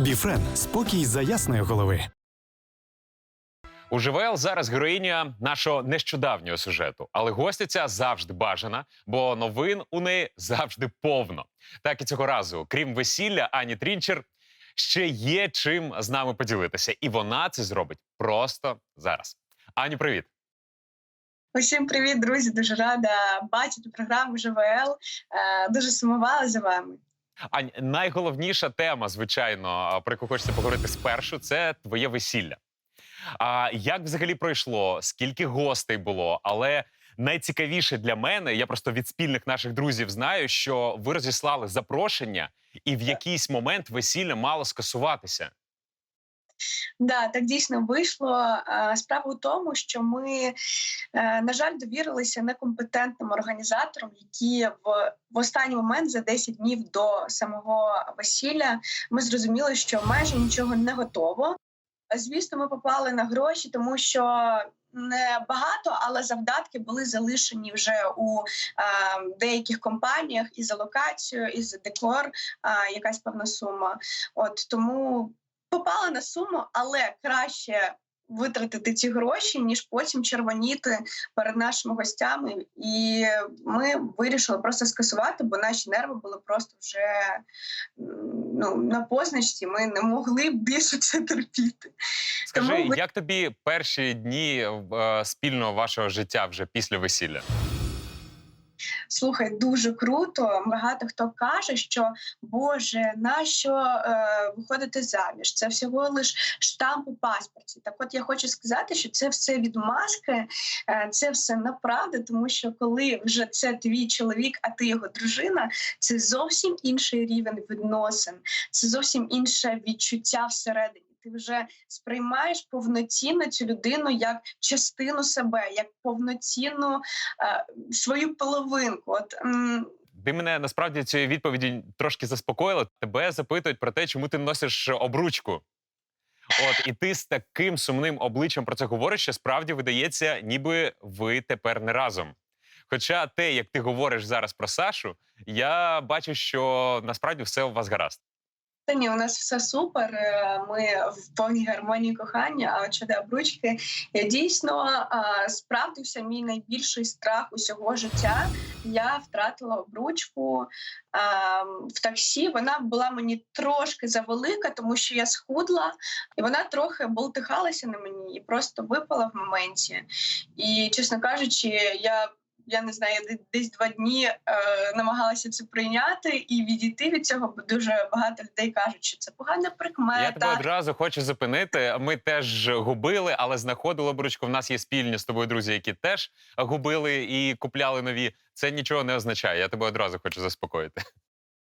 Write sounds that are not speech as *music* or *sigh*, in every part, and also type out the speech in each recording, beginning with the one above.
Біфрен спокій за ясної голови. У ЖВЛ зараз героїня нашого нещодавнього сюжету, але гостя ця завжди бажана, бо новин у неї завжди повно. Так і цього разу, крім весілля, Ані Трінчер ще є чим з нами поділитися, і вона це зробить просто зараз. Аню, привіт! Усім привіт, друзі! Дуже рада бачити програму ЖВЛ. Е, Дуже сумувала за вами. Ань, найголовніша тема, звичайно, про яку хочеться поговорити спершу, це твоє весілля. А як взагалі пройшло? Скільки гостей було? Але найцікавіше для мене, я просто від спільних наших друзів знаю, що ви розіслали запрошення, і в якийсь момент весілля мало скасуватися. Да, так дійсно вийшло. Справа у тому, що ми, е, на жаль, довірилися некомпетентним організаторам, які в, в останній момент за 10 днів до самого весілля ми зрозуміли, що майже нічого не готово. Звісно, ми попали на гроші, тому що не багато, але завдатки були залишені вже у е, деяких компаніях і за локацію, і за декор, е, якась певна сума. От тому попала на суму, але краще витратити ці гроші, ніж потім червоніти перед нашими гостями. І ми вирішили просто скасувати, бо наші нерви були просто вже ну, на позначці. Ми не могли більше це терпіти. Скажи, Тому як тобі перші дні е, спільного вашого життя вже після весілля? Слухай, дуже круто. Багато хто каже, що Боже, нащо е, виходити заміж? Це всього лиш штамп у паспорті. Так, от я хочу сказати, що це все відмазки, е, це все неправда, тому що коли вже це твій чоловік, а ти його дружина, це зовсім інший рівень відносин, це зовсім інше відчуття всередині. Ти вже сприймаєш повноцінно цю людину як частину себе, як повноцінну е, свою половинку. От м, Ти мене насправді цією відповіді трошки заспокоїла. Тебе запитують про те, чому ти носиш обручку. От, і ти з таким сумним обличчям про це говориш, що справді видається, ніби ви тепер не разом. Хоча те, як ти говориш зараз про Сашу, я бачу, що насправді все у вас гаразд. Та ні, у нас все супер. е, Ми в повній гармонії кохання. А от обручки, я дійсно справдився мій найбільший страх усього життя. Я втратила обручку в таксі. Вона була мені трошки завелика, тому що я схудла, і вона трохи болтихалася на мені і просто випала в моменті. І чесно кажучи, я. Я не знаю, я десь два дні е, намагалася це прийняти і відійти від цього, бо дуже багато людей кажуть, що це погана Я тебе одразу хочу зупинити. Ми теж губили, але знаходили обручку. В нас є спільні з тобою друзі, які теж губили і купляли нові. Це нічого не означає. Я тебе одразу хочу заспокоїти.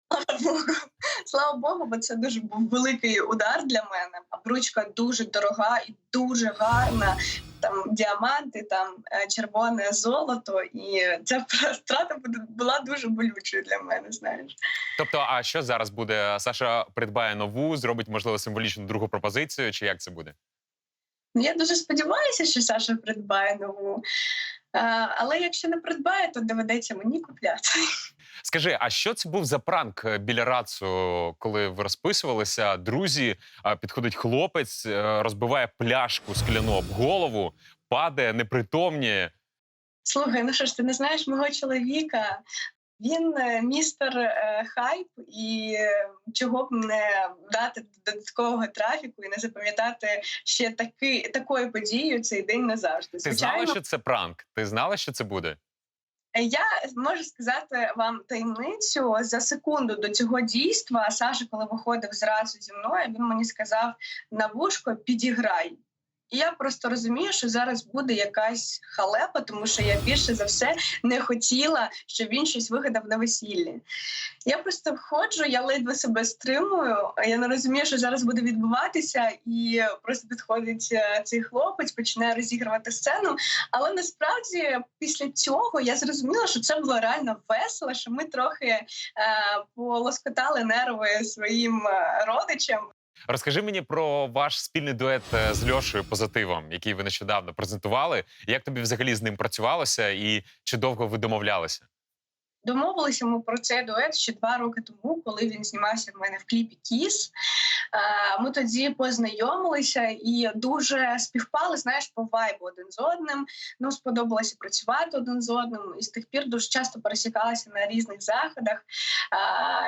Слава Богу. Слава Богу, бо це дуже був великий удар для мене. Обручка дуже дорога і дуже гарна. Там діаманти, там е, червоне золото, і ця *laughs* втрата буде- була дуже болючою для мене. Знаєш. Тобто, а що зараз буде? Саша придбає нову, зробить можливо символічну другу пропозицію, чи як це буде? Ну, я дуже сподіваюся, що Саша придбає нову. Але якщо не придбає, то доведеться мені купляти. Скажи, а що це був за пранк е, біля рацу, коли ви розписувалися? Друзі, підходить хлопець, е, розбиває пляшку скляну об голову, падає, непритомніє. Слухай, ну що ж, ти не знаєш мого чоловіка? Він е, містер е, хайп, і е, чого б не дати додаткового трафіку і не запам'ятати ще таки, такою подією цей день назавжди. Ти знала, що це пранк? Ти знала, що це буде? Я можу сказати вам таємницю за секунду до цього дійства. Саша, коли виходив з разу зі мною, він мені сказав на вушко підіграй. Я просто розумію, що зараз буде якась халепа, тому що я більше за все не хотіла, щоб він щось вигадав на весіллі. Я просто входжу, я ледве себе стримую. Я не розумію, що зараз буде відбуватися, і просто підходить е, цей хлопець, починає розігрувати сцену. Але насправді після цього я зрозуміла, що це було реально весело, що ми трохи е, полоскотали нерви своїм е, родичам. Розкажи мені про ваш спільний дует е, з Льошею позитивом, який ви нещодавно презентували. Як тобі взагалі з ним працювалося, і чи довго ви домовлялися? Домовилися ми про цей дует ще два роки тому, коли він знімався в мене в кліпі Кіс. Ми тоді познайомилися і дуже співпали, знаєш, по вайбу один з одним. Ну, сподобалося працювати один з одним, і з тих пір дуже часто пересікалися на різних заходах.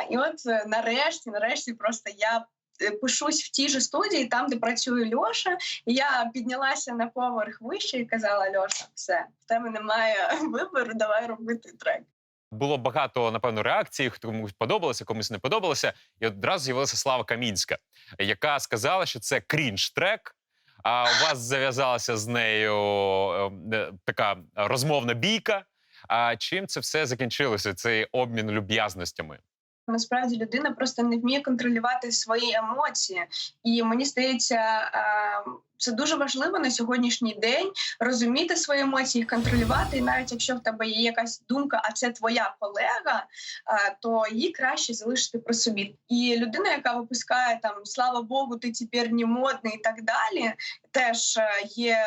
І от е, нарешті, нарешті, просто я. Е, Пишусь в тій же студії, там, де працює Льоша, я піднялася на поверх вище і казала: Льоша, все, в тебе немає *laughs* вибору, давай робити трек. Було багато, напевно, реакцій, комусь подобалося, комусь не подобалося. І одразу з'явилася Слава Камінська, яка сказала, що це крінж-трек. А у вас зав'язалася з нею е, е, така розмовна бійка. А чим це все закінчилося? Цей обмін люб'язностями? Насправді людина просто не вміє контролювати свої емоції, і мені здається, е, це дуже важливо на сьогоднішній день розуміти свої емоції, їх контролювати. І навіть якщо в тебе є якась думка, а це твоя колега, то її краще залишити при собі. І людина, яка випускає там слава Богу, ти тепер не модний і так далі, теж е, є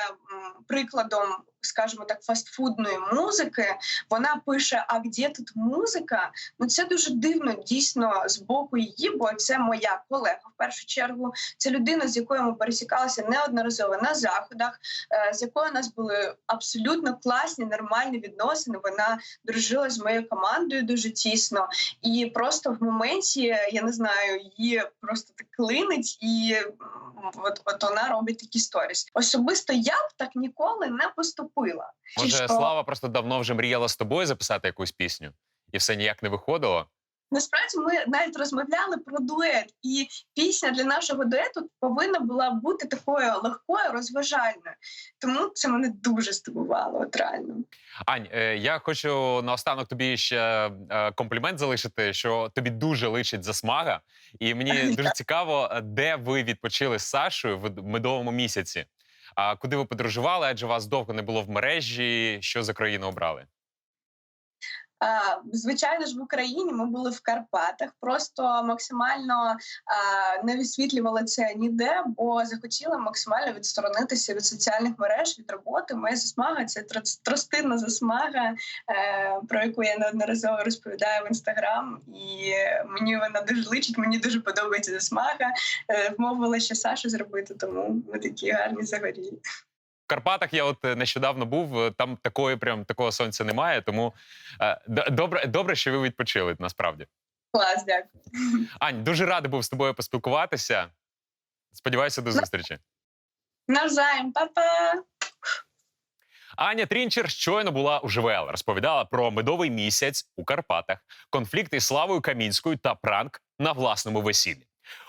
прикладом. Скажімо так, фастфудної музики, вона пише: А де тут музика? Ну це дуже дивно дійсно з боку її, бо це моя колега. В першу чергу це людина, з якою ми пересікалися неодноразово на заходах, е, з якою у нас були абсолютно класні, нормальні відносини. Вона дружила з моєю командою дуже тісно, і просто в моменті я не знаю, її просто так клинить, і от, от вона робить такі сторіс. Особисто я б так ніколи не поступила. Чи що? Слава просто давно вже мріяла з тобою записати якусь пісню, і все ніяк не виходило. Насправді ми навіть розмовляли про дует, і пісня для нашого дуету повинна була бути такою легкою, розважальною. Тому це мене дуже здивувало, от реально. Ань, е, я хочу наостанок тобі ще е, комплімент залишити, що тобі дуже личить засмага. І мені *laughs* дуже цікаво, де ви відпочили з Сашою в медовому місяці. А куди ви подорожували? Адже вас довго не було в мережі. Що за країну обрали? Звичайно ж, в Україні ми були в Карпатах, просто максимально не висвітлювали це ніде, бо захотіли максимально відсторонитися від соціальних мереж, від роботи. Моя засмага це тростинна засмага, е, про яку я неодноразово розповідаю в інстаграм, і мені вона дуже личить. Мені дуже подобається засмага. Е, вмовила ще Сашу зробити, тому ми такі гарні загорілі. Карпатах я от е, нещодавно був. е, Там такої прям такого сонця немає. Тому е, добре, добре, що ви відпочили насправді. Клас, дякую. Ань, дуже радий був з тобою поспілкуватися. Сподіваюся, до зустрічі. Навзаєм, па-па! Аня Трінчер щойно була у ЖВЛ, розповідала про медовий місяць у Карпатах, конфлікт із Славою Камінською та пранк на власному весіллі.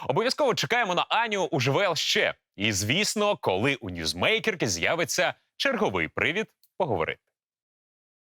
Обов'язково чекаємо на Аню у ЖВЛ ще. І звісно, коли у ньюзмейкерки з'явиться черговий привід поговорити.